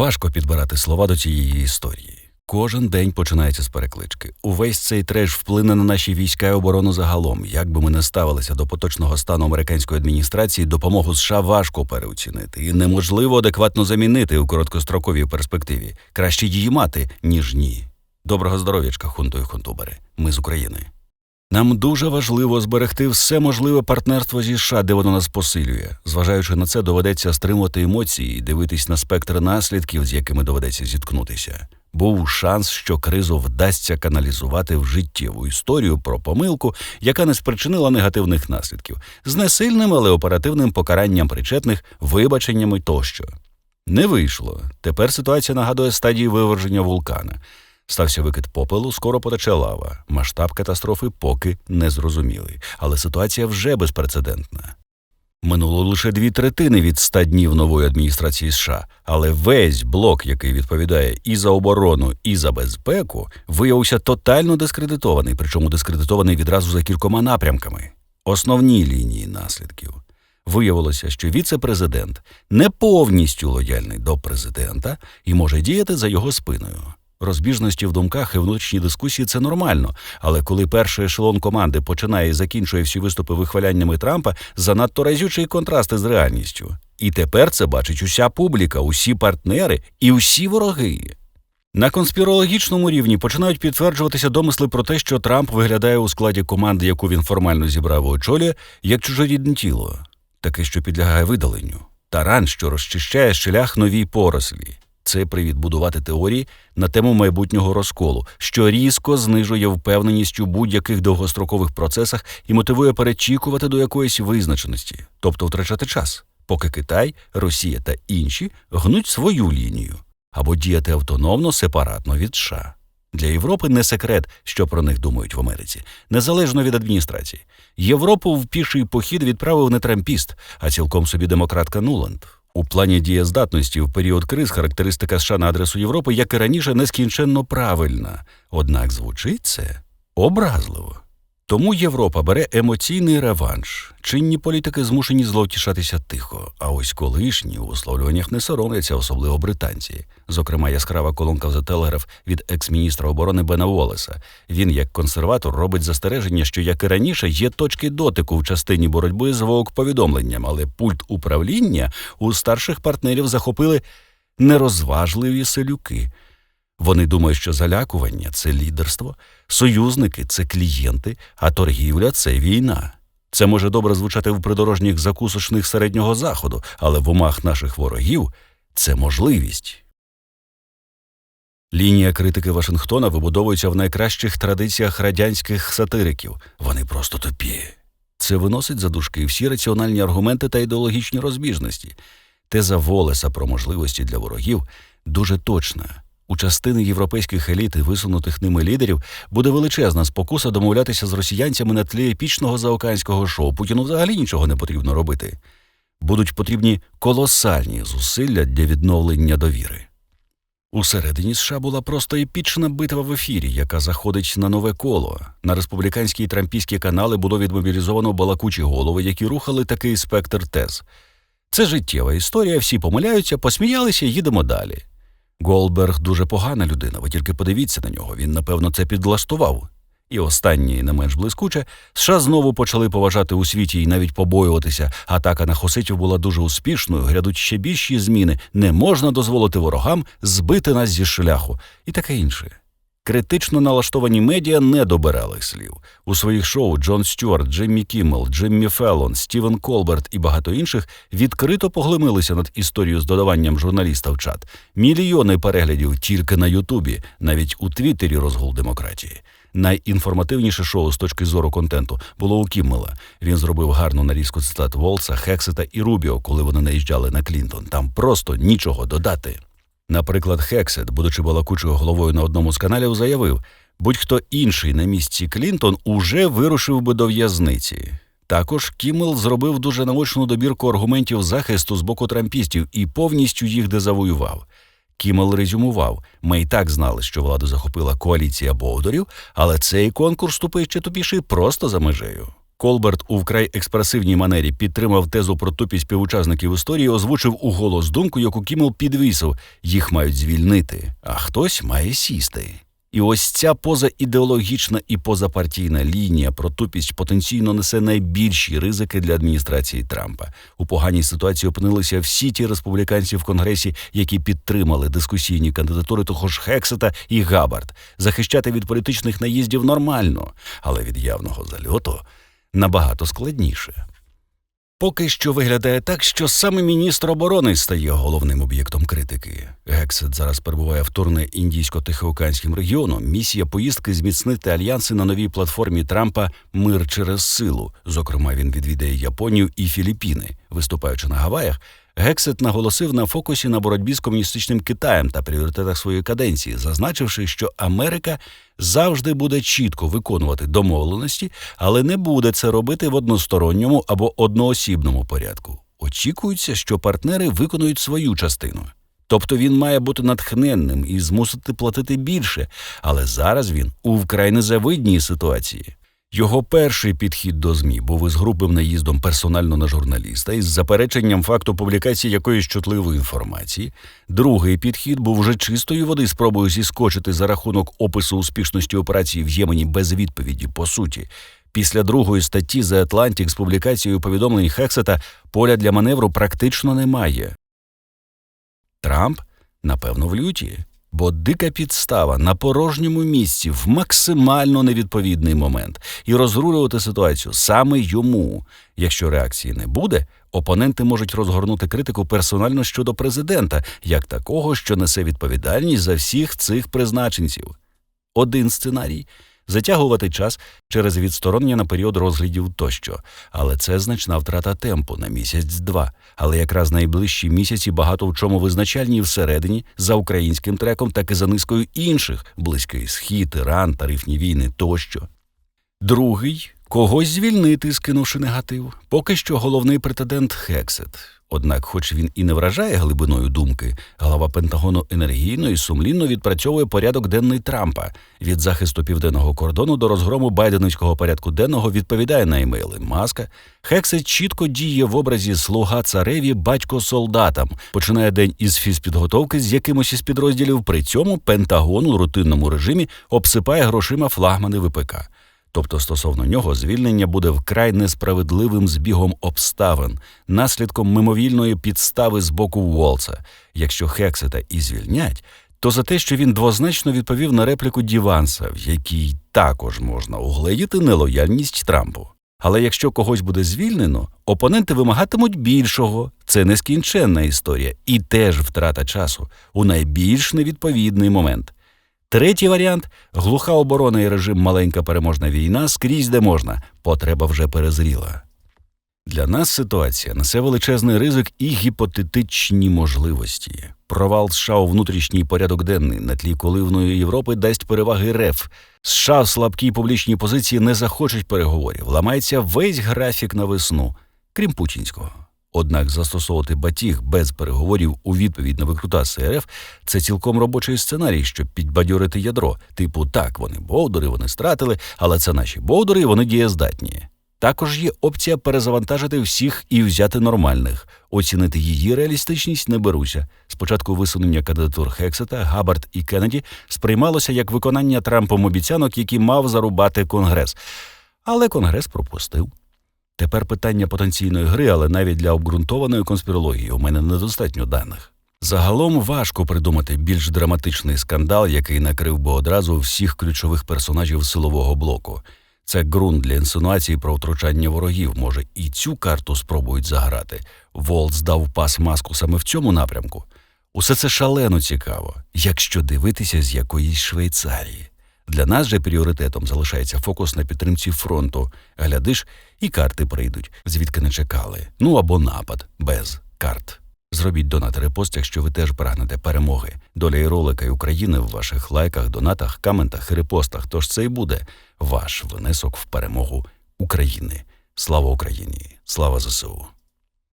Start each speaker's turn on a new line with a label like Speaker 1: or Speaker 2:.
Speaker 1: Важко підбирати слова до цієї історії. Кожен день починається з переклички. Увесь цей треш вплине на наші війська і оборону загалом. Як би ми не ставилися до поточного стану американської адміністрації, допомогу США важко переоцінити і неможливо адекватно замінити у короткостроковій перспективі. Краще її мати, ніж ні. Доброго здоров'ячка, хунту і хунтубери. Ми з України. Нам дуже важливо зберегти все можливе партнерство зі США, де воно нас посилює. Зважаючи на це, доведеться стримувати емоції і дивитись на спектр наслідків, з якими доведеться зіткнутися. Був шанс, що кризу вдасться каналізувати в життєву історію про помилку, яка не спричинила негативних наслідків, з несильним, але оперативним покаранням причетних, вибаченнями тощо. Не вийшло. Тепер ситуація нагадує стадії виверження вулкана. Стався викид попелу, скоро потече лава. Масштаб катастрофи поки не зрозумілий, але ситуація вже безпрецедентна. Минуло лише дві третини від ста днів нової адміністрації США, але весь блок, який відповідає і за оборону, і за безпеку, виявився тотально дискредитований, причому дискредитований відразу за кількома напрямками. Основні лінії наслідків. Виявилося, що віце-президент не повністю лояльний до президента і може діяти за його спиною. Розбіжності в думках і внутрішній дискусії це нормально, але коли перший ешелон команди починає і закінчує всі виступи вихваляннями Трампа, занадто разючий контрасти з реальністю. І тепер це бачить уся публіка, усі партнери і усі вороги. На конспірологічному рівні починають підтверджуватися домисли про те, що Трамп виглядає у складі команди, яку він формально зібрав у очолі, як чужорідне тіло, таке, що підлягає видаленню, таран, що розчищає шлях новій порослі. Це привід будувати теорії на тему майбутнього розколу, що різко знижує впевненість у будь-яких довгострокових процесах і мотивує перечікувати до якоїсь визначеності, тобто втрачати час, поки Китай, Росія та інші гнуть свою лінію або діяти автономно сепаратно від США. Для Європи не секрет, що про них думають в Америці, незалежно від адміністрації. Європу в піший похід відправив не трампіст, а цілком собі демократка Нуланд. У плані дієздатності в період криз характеристика США на адресу Європи, як і раніше, нескінченно правильна. Однак звучить це образливо. Тому Європа бере емоційний реванш. Чинні політики змушені зловтішатися тихо, а ось колишні у висловлюваннях не соромляться, особливо британці. Зокрема, яскрава колонка в Telegraph від екс-міністра оборони Бена Уоллеса. Він, як консерватор, робить застереження, що як і раніше є точки дотику в частині боротьби з вовк-повідомленням, але пульт управління у старших партнерів захопили нерозважливі селюки. Вони думають, що залякування це лідерство, союзники це клієнти, а торгівля це війна. Це може добре звучати в придорожніх закусочних середнього заходу, але в умах наших ворогів це можливість. Лінія критики Вашингтона вибудовується в найкращих традиціях радянських сатириків. Вони просто тупі. Це виносить за дужки всі раціональні аргументи та ідеологічні розбіжності. Теза Волеса про можливості для ворогів дуже точна. У частини європейських еліт і висунутих ними лідерів буде величезна спокуса домовлятися з росіянцями на тлі епічного заокеанського шоу. Путіну взагалі нічого не потрібно робити. Будуть потрібні колосальні зусилля для відновлення довіри. Усередині США була просто епічна битва в ефірі, яка заходить на нове коло. На республіканські і трампійські канали було відмобілізовано балакучі голови, які рухали такий спектр тез. Це життєва історія, всі помиляються, посміялися, їдемо далі. Голберг дуже погана людина, ви тільки подивіться на нього, він, напевно, це підлаштував. І останнє, не менш блискуче, США знову почали поважати у світі і навіть побоюватися. Атака на Хоситів була дуже успішною, грядуть ще більші зміни. Не можна дозволити ворогам збити нас зі шляху і таке інше. Критично налаштовані медіа не добирали слів. У своїх шоу Джон Стюарт, Джиммі Кіммел, Джиммі Феллон, Стівен Колберт і багато інших відкрито поглимилися над історією з додаванням журналіста в чат. Мільйони переглядів тільки на Ютубі, навіть у Твіттері розгул демократії. Найінформативніше шоу з точки зору контенту було у Кіммела. Він зробив гарну нарізку цитат Волса, Хексета і Рубіо, коли вони наїжджали на Клінтон. Там просто нічого додати. Наприклад, Хексет, будучи балакучою головою на одному з каналів, заявив, будь-хто інший на місці Клінтон уже вирушив би до в'язниці. Також Кіммел зробив дуже наочну добірку аргументів захисту з боку трампістів і повністю їх дезавоював. Кіммел резюмував: ми і так знали, що владу захопила коаліція Бовдорів, але цей конкурс тупий ще тупіший просто за межею. Колберт у вкрай експресивній манері підтримав тезу про тупість співучасників історії, озвучив у голос думку, яку Кімел підвісив. Їх мають звільнити, а хтось має сісти. І ось ця позаідеологічна і позапартійна лінія про тупість потенційно несе найбільші ризики для адміністрації Трампа. У поганій ситуації опинилися всі ті республіканці в конгресі, які підтримали дискусійні кандидатури того ж Хексета і Габард. Захищати від політичних наїздів нормально, але від явного зальоту набагато складніше. Поки що виглядає так, що саме міністр оборони стає головним об'єктом критики. Гексет зараз перебуває в турне індійсько-тихоокеанським регіоном. Місія поїздки зміцнити альянси на новій платформі Трампа Мир через силу. Зокрема, він відвідає Японію і Філіппіни. Виступаючи на Гаваях, Гексет наголосив на фокусі на боротьбі з комуністичним Китаєм та пріоритетах своєї каденції, зазначивши, що Америка завжди буде чітко виконувати домовленості, але не буде це робити в односторонньому або одноосібному порядку. Очікується, що партнери виконують свою частину. Тобто він має бути натхненним і змусити платити більше, але зараз він у вкрай незавидній ситуації. Його перший підхід до ЗМІ був із грубим наїздом персонально на журналіста із запереченням факту публікації якоїсь чутливої інформації. Другий підхід був вже чистої води спробою зіскочити за рахунок опису успішності операції в Ємені без відповіді по суті. Після другої статті The Atlantic з публікацією повідомлень Хексета поля для маневру практично немає. Трамп, напевно, в люті, бо дика підстава на порожньому місці в максимально невідповідний момент і розрулювати ситуацію саме йому. Якщо реакції не буде, опоненти можуть розгорнути критику персонально щодо президента, як такого, що несе відповідальність за всіх цих призначенців. Один сценарій затягувати час через відсторонення на період розглядів тощо, але це значна втрата темпу на місяць-два. Але якраз найближчі місяці багато в чому визначальні всередині за українським треком, так і за низкою інших близький схід, Іран, тарифні війни тощо. Другий когось звільнити, скинувши негатив. Поки що головний претендент Хексет. Однак, хоч він і не вражає глибиною думки, глава Пентагону енергійно і сумлінно відпрацьовує порядок денний Трампа від захисту південного кордону до розгрому байденовського порядку денного відповідає на імейли Маска. Хексет чітко діє в образі слуга цареві батько солдатам, починає день із фізпідготовки з якимось із підрозділів. При цьому Пентагон у рутинному режимі обсипає грошима флагмани ВПК. Тобто стосовно нього звільнення буде вкрай несправедливим збігом обставин, наслідком мимовільної підстави з боку Уолца. Якщо Хексета і звільнять, то за те, що він двозначно відповів на репліку Діванса, в якій також можна угледіти нелояльність Трампу. Але якщо когось буде звільнено, опоненти вимагатимуть більшого. Це нескінченна історія і теж втрата часу у найбільш невідповідний момент. Третій варіант глуха оборона і режим маленька переможна війна скрізь де можна, потреба вже перезріла. Для нас ситуація несе величезний ризик і гіпотетичні можливості. Провал США у внутрішній порядок денний на тлі коливної Європи дасть переваги РЕФ. США в слабкій публічній позиції не захочуть переговорів. Ламається весь графік на весну, крім путінського. Однак застосовувати батіг без переговорів у відповідь на викрутаси РФ – це цілком робочий сценарій, щоб підбадьорити ядро. Типу, так, вони бовдури, вони стратили, але це наші бовдури, вони дієздатні. Також є опція перезавантажити всіх і взяти нормальних. Оцінити її реалістичність не беруся. Спочатку висунення кандидатур Хексета, Габард і Кеннеді сприймалося як виконання Трампом обіцянок, які мав зарубати Конгрес. Але Конгрес пропустив. Тепер питання потенційної гри, але навіть для обґрунтованої конспірології у мене недостатньо даних. Загалом важко придумати більш драматичний скандал, який накрив би одразу всіх ключових персонажів силового блоку. Це ґрунт для інсинуації про втручання ворогів. Може, і цю карту спробують заграти. Волц дав пас маску саме в цьому напрямку. Усе це шалено цікаво, якщо дивитися з якоїсь Швейцарії. Для нас же пріоритетом залишається фокус на підтримці фронту. Глядиш, і карти прийдуть, звідки не чекали. Ну або напад без карт. Зробіть донат репост, якщо ви теж прагнете перемоги. Доля і ролика і України в ваших лайках, донатах, коментах і репостах. Тож це і буде ваш внесок в перемогу України. Слава Україні! Слава ЗСУ!